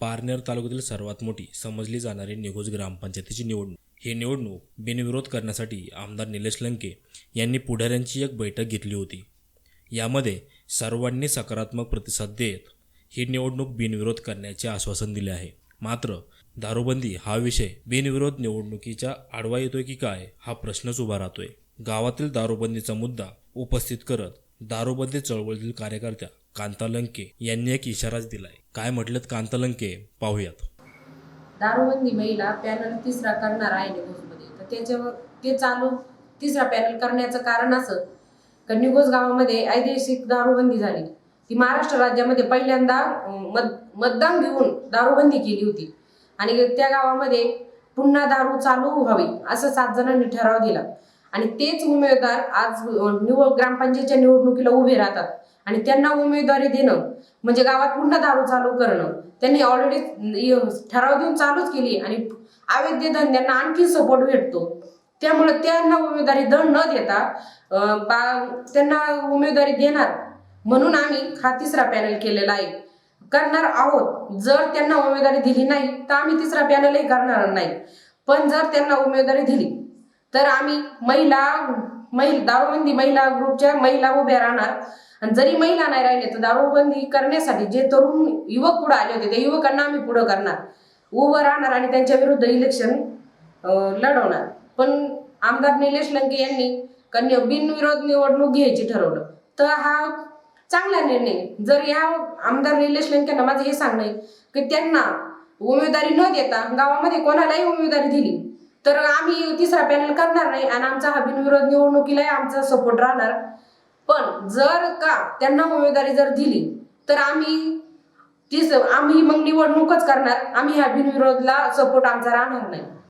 पारनेर तालुक्यातील सर्वात मोठी समजली जाणारी निघोज ग्रामपंचायतीची निवडणूक. ही निवडणूक बिनविरोध करण्यासाठी आमदार निलेश लंके यांनी पुढाऱ्यांची एक बैठक घेतली होती. यामध्ये सर्वांनी सकारात्मक प्रतिसाद देत ही निवडणूक बिनविरोध करण्याचे आश्वासन दिले आहे. मात्र दारूबंदी हा विषय बिनविरोध निवडणुकीच्या आडवा येतोय की काय हा प्रश्नच उभा राहतोय. गावातील दारूबंदीचा मुद्दा उपस्थित करत दारूबंदी चळवळीतील कार्यकर्त्या कांता लंके यांनी एक इशाराच दिलाय. काय म्हटलं कांता लंके पाहूयात. दारूबंदी महिला पॅनल तिसरा करणार आहे निघोजमध्ये. तर त्याच्यावर ते चालू तिसरा पॅनल करण्याचं कारण असं का निघोज गावामध्ये ऐतिहासिक दारूबंदी झाली. ती महाराष्ट्र राज्यामध्ये पहिल्यांदा मत मतदान घेऊन दारूबंदी केली होती. आणि त्या गावामध्ये पुन्हा दारू चालू व्हावी असं सात जणांनी ठराव दिला. आणि तेच उमेदवार आज निवड ग्रामपंचायतच्या निवडणुकीला उभे राहतात. आणि त्यांना उमेदवारी देणं म्हणजे गावात पुन्हा दारू चालू करणं त्यांनी ऑलरेडी ठराव देऊन चालूच केली आणि अवैध धंद्यांना आणखी सपोर्ट भेटतो. त्यामुळे त्यांना उमेदवारी दंड न देता बा त्यांना उमेदवारी देणार. म्हणून आम्ही हा तिसरा पॅनल केलेला आहे. करणार आहोत. जर त्यांना उमेदवारी दिली नाही तर आम्ही तिसरा पॅनलही करणार नाही. पण जर त्यांना उमेदवारी दिली तर आम्ही महिला महिला दारूबंदी महिला ग्रुपच्या महिला उभ्या राहणार. आणि जरी महिला नाही राहिले तर दारूबंदी करण्यासाठी जे तरुण युवक पुढे आले होते त्या युवकांना आम्ही पुढं करणार. उभं राहणार आणि त्यांच्या विरुद्ध इलेक्शन लढवणार. पण आमदार निलेश लंके यांनी कन्या बिनविरोध निवडणूक घ्यायची ठरवलं. तर हा चांगला निर्णय. जर या आमदार निलेश लंकेंना माझं हे सांगणं आहे की त्यांना उमेदवारी न देता गावामध्ये कोणालाही उमेदवारी दिली तर आम्ही तिसरा पॅनल करणार नाही आणि आमचा हा बिनविरोध निवडणुकीलाही आमचा सपोर्ट राहणार. पण जर का त्यांना उमेदवारी जर दिली तर आम्ही तीस आम्ही मग निवडणूकच करणार. आम्ही ह्या बिनविरोधला सपोर्ट आमचा राहणार नाही.